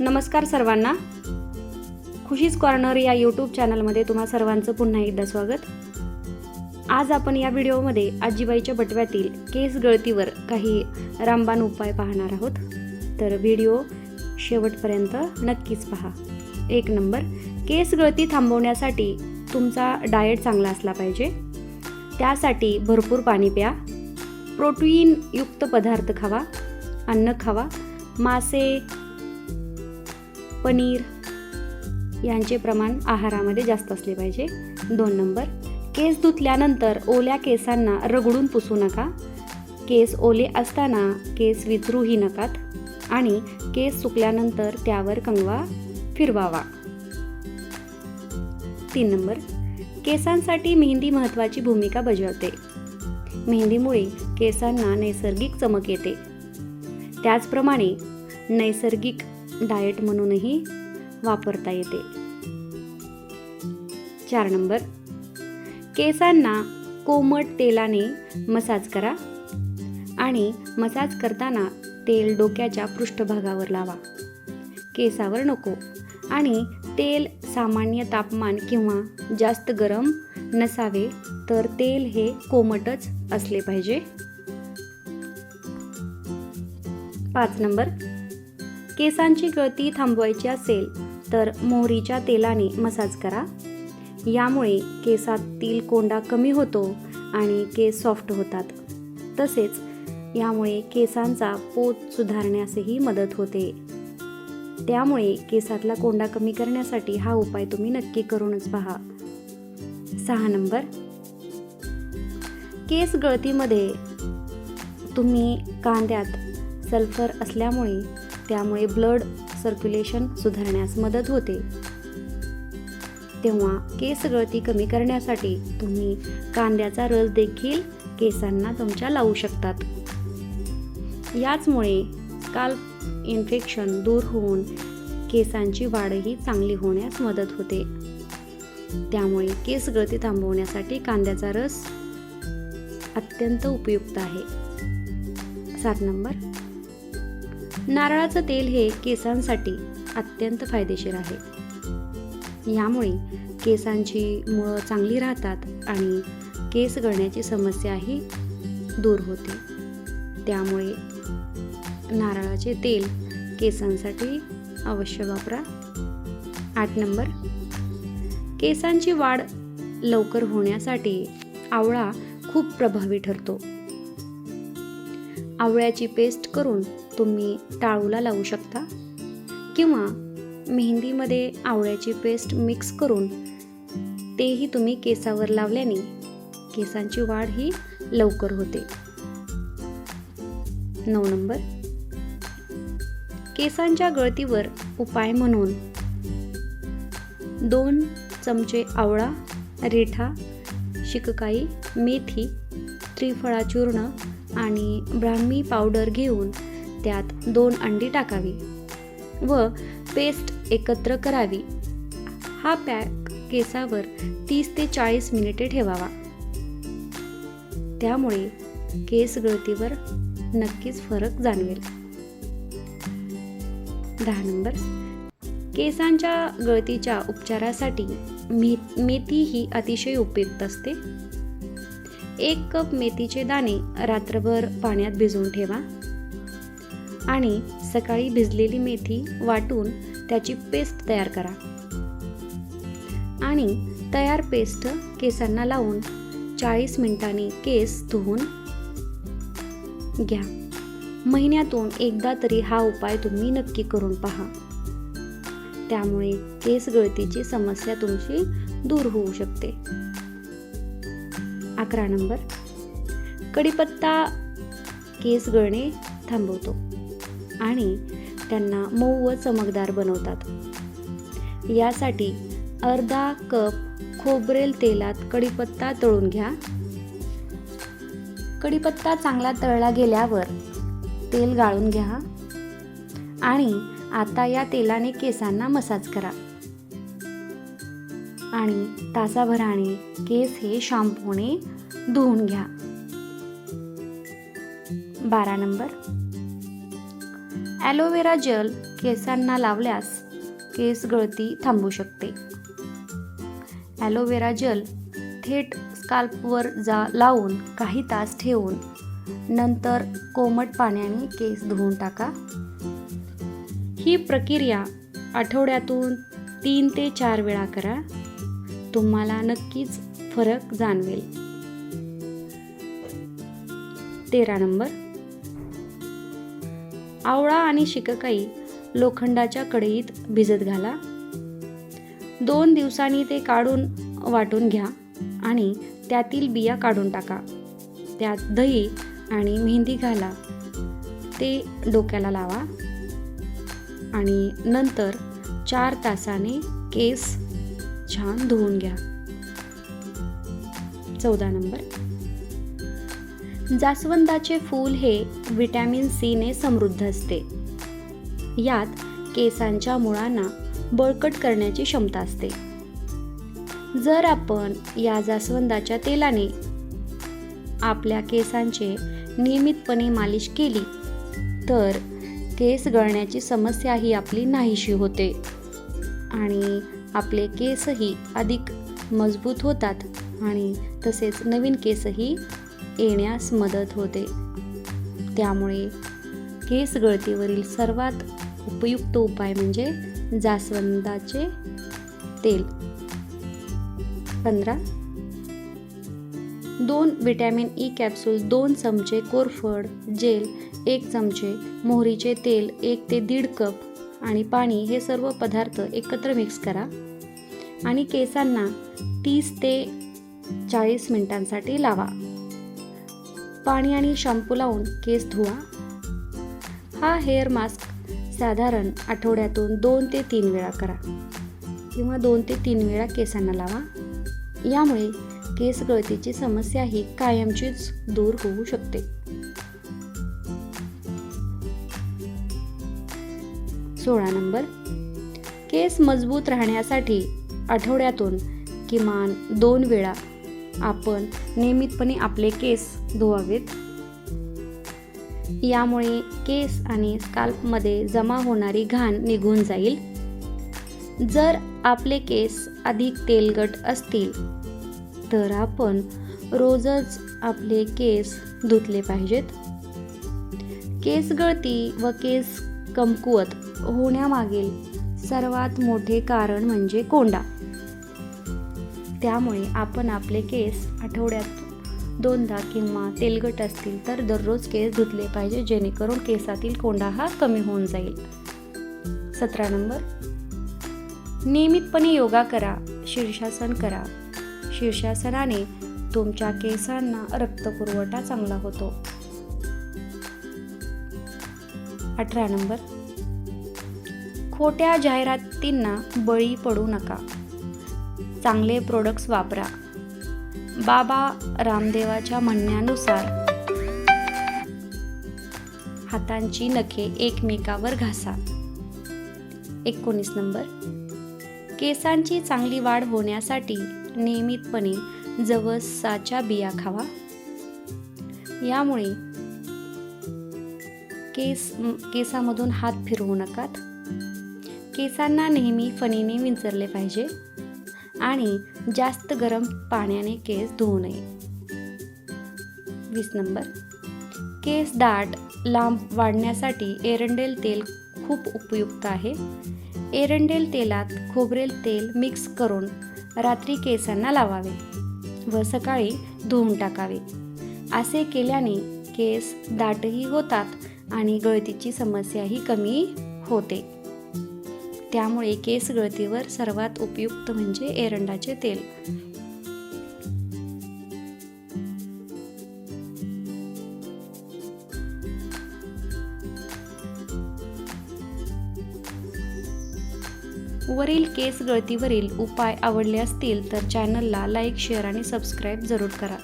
नमस्कार सर्वांना. खुशीज कॉर्नर या यूट्यूब चॅनलमध्ये तुम्हा सर्वांचं पुन्हा एकदा स्वागत. आज आपण या व्हिडिओमध्ये आजीबाईच्या बटव्यातील केस गळतीवर काही रामबाण उपाय पाहणार आहोत. तर व्हिडिओ शेवटपर्यंत नक्कीच पहा. एक नंबर केस गळती थांबवण्यासाठी तुमचा डाएट चांगला असला पाहिजे. त्यासाठी भरपूर पाणी प्या. प्रोटीनयुक्त पदार्थ खावा अन्न खावा. मासे पनीर. यांचे प्रमाण आहारामध्ये जास्त असले पाहिजे. दोन नंबर केस धुतल्यानंतर ओल्या केसांना रगडून पुसू नका. केस ओले असताना केस विचरूही नकात आणि केस सुकल्यानंतर त्यावर कंगवा फिरवावा. तीन नंबर केसांसाठी मेहंदी महत्त्वाची भूमिका बजावते. मेहंदीमुळे केसांना नैसर्गिक चमक येते. त्याचप्रमाणे नैसर्गिक डाएट म्हणूनही वापरता येते. चार नंबर. केसांना कोमट तेलाने मसाज करा आणि मसाज करताना तेल डोक्याच्या पृष्ठभागावर लावा. केसावर नको आणि तेल सामान्य तापमान किंवा जास्त गरम नसावे तर तेल हे कोमटच असले पाहिजे. पाच नंबर. केसांची गळती थांबवायची असेल तर मोहरीच्या तेलाने मसाज करा. यामुळे केसातील कोंडा कमी होतो आणि केस सॉफ्ट होतात. तसेच यामुळे केसांचा पोत सुधारण्यासही मदत होते. त्यामुळे केसातला कोंडा कमी करण्यासाठी हा उपाय तुम्ही नक्की करूनच पहा. सहा नंबर. केस गळतीमध्ये तुम्ही कांद्यात सल्फर असल्यामुळे त्यामुळे ब्लड सर्क्युलेशन सुधारण्यास मदत होते. तेव्हा केस गळती कमी करण्यासाठी तुम्ही कांद्याचा रस देखील केसांना तुमच्या लावू शकतात. याचमुळे स्काल्प इन्फेक्शन दूर होऊन केसांची वाढही चांगली होण्यास मदत होते. त्यामुळे केस गळती थांबवण्यासाठी कांद्याचा रस अत्यंत उपयुक्त आहे. सात नंबर नारळाचं तेल हे केसांसाठी अत्यंत फायदेशीर आहे. यामुळे केसांची मुळं चांगली राहतात आणि केस गळण्याची समस्याही दूर होते. त्यामुळे नारळाचे तेल केसांसाठी अवश्य वापरा. आठ नंबर केसांची वाढ लवकर होण्यासाठी आवळा खूप प्रभावी ठरतो. आवळ्याची पेस्ट करून तुम्ही टाळूला लावू शकता? किंवा मेहंदीमध्ये आवळ्याची पेस्ट मिक्स करून तेही तुम्ही केसावर लावल्याने केसांची वाढ ही लवकर होते. नऊ नंबर. केसांच्या गळतीवर उपाय म्हणून दोन चमचे आवळा रेठा शिककाई मेथी त्रिफळा चूर्ण आणि ब्राह्मी पावडर घेऊन त्यात दोन अंडी टाकावी व पेस्ट एकत्र करावी. हा पॅक केसावर तीस ते चाळीस मिनिटे ठेवावा. त्यामुळे केस गळतीवर नक्कीच फरक जाणवेल. दहा नंबर. केसांच्या गळतीच्या उपचारासाठी मे मेथी ही अतिशय उपयुक्त असते. एक कप मेथीचे दाणे रात्रभर पाण्यात भिजवून ठेवा. आणि सकाळी भिजलेली मेथी वाटून त्याची पेस्ट तयार करा. आणि तयार पेस्ट केसांना लावून चाळीस मिनिटांनी केस धुवून घ्या. महिन्यातून एकदा तरी हा उपाय तुम्ही नक्की करून पहा. त्यामुळे केस गळतीची समस्या तुमची दूर होऊ शकते. अकरा नंबर. कढीपत्ता केस गळणे थांबवतो. आणि त्यांना मऊ व चमकदार बनवतात. यासाठी अर्धा कप खोबरेल तेलात कढीपत्ता तळून घ्या. कढीपत्ता चांगला तळला गेल्यावर तेल गाळून घ्या आणि आता या तेलाने केसांना मसाज करा. आणि तासाभराने केस हे शॅम्पूने धुवून घ्या. बारा नंबर ॲलोवेरा जेल केसांना लावल्यास केस गळती थांबू शकते. ॲलोवेरा जेल थेट स्काल्पवर जा लावून काही तास ठेवून नंतर कोमट पाण्याने केस धुवून टाका. ही प्रक्रिया आठवड्यातून तीन ते चार वेळा करा. तुम्हाला नक्कीच फरक जाणवेल. तेरा नंबर. आवळा आणि शिककाई लोखंडाच्या कढईत भिजत घाला. दोन दिवसांनी ते काढून वाटून घ्या आणि त्यातील बिया काढून टाका. त्यात दही आणि मेहंदी घाला. ते डोक्याला लावा आणि नंतर चार तासाने केस छान धुवून घ्या. चौदा नंबर. जास्वंदाचे फूल हे व्हिटॅमिन सीने समृद्ध असते. यात केसांच्या मुळांना बळकट करण्याची क्षमता असते. जर आपण या जास्वंदाच्या तेलाने आपल्या केसांचे नियमितपणे मालिश केली तर केस गळण्याची समस्या ही आपली नाहीशी होते आणि आपले केसही अधिक मजबूत होतात आणि तसेच नवीन केसही येण्यास मदत होते. त्यामुळे केस गळतीवरील सर्वात उपयुक्त उपाय म्हणजे जास्वंदाचे तेल. पंधरा. दोन विटॅमिन ई कॅप्सूल दोन चमचे कोरफड जेल एक चमचे मोहरीचे तेल एक ते दीड कप आणि पाणी हे सर्व पदार्थ एकत्र मिक्स करा आणि केसांना तीस ते चाळीस मिनिटांसाठी लावा. पाणी आणि शॅम्पू लावून केस धुवा. हा हेअर मास्क साधारण आठवड्यातून दोन ते तीन वेळा करा किंवा दोन ते तीन वेळा केसांना लावा. यामुळे केस गळतीची समस्या ही कायमचीच दूर होऊ शकते. सोळा नंबर. केस मजबूत राहण्यासाठी आठवड्यातून किमान दोन वेळा आपण नियमितपणे आपले केस धुवावेत. यामुळे केस आणि स्काल्पमध्ये जमा होणारी घाण निघून जाईल. जर आपले केस अधिक तेलगट असतील तर आपण रोजच आपले केस धुतले पाहिजेत. केस गळती व केस कमकुवत होण्यामागील सर्वात मोठे कारण म्हणजे कोंडा. त्यामुळे आपण आपले केस आठवड्यात दोनदा किंवा तेलगट असतील तर दररोज केस धुतले पाहिजे जेणेकरून केसातील कोंडा हा कमी होऊन जाईल. सतरा नंबर. नियमितपणे योगा करा शीर्षासन करा. शीर्षासनाने तुमच्या केसांना रक्तपुरवठा चांगला होतो. अठरा नंबर. खोट्या जाहिरातींना बळी पडू नका. चांगले प्रोडक्ट्स वापरा. बाबा रामदेवाच्या म्हणण्यानुसार. हातांची नखे एकमेकावर घासा. एकोणीस नंबर. केसांची चांगली वाढ होण्यासाठी नियमितपणे जवसाच्या बिया खावा. यामुळे केस केसामधून हात फिरवू नकात. केसांना नेहमी फणीने विंचरले पाहिजे. आणि जास्त गरम पाण्याने केस धुवू नये. वीस नंबर. केस दाट लांब वाढण्यासाठी एरंडेल तेल खूप उपयुक्त आहे. एरंडेल तेलात खोबरेल तेल मिक्स करून रात्री केसांना लावावे व सकाळी धुवून टाकावे. असे केल्याने केस दाटही होतात आणि गळतीची समस्याही कमी होते. त्यामुळे केस गळतीवर सर्वात उपयुक्त म्हणजे एरंडाचे तेल. वरील केस गळतीवरील उपाय आवडले असतील तर चॅनलला लाईक शेअर आणि सबस्क्राईब जरूर करा.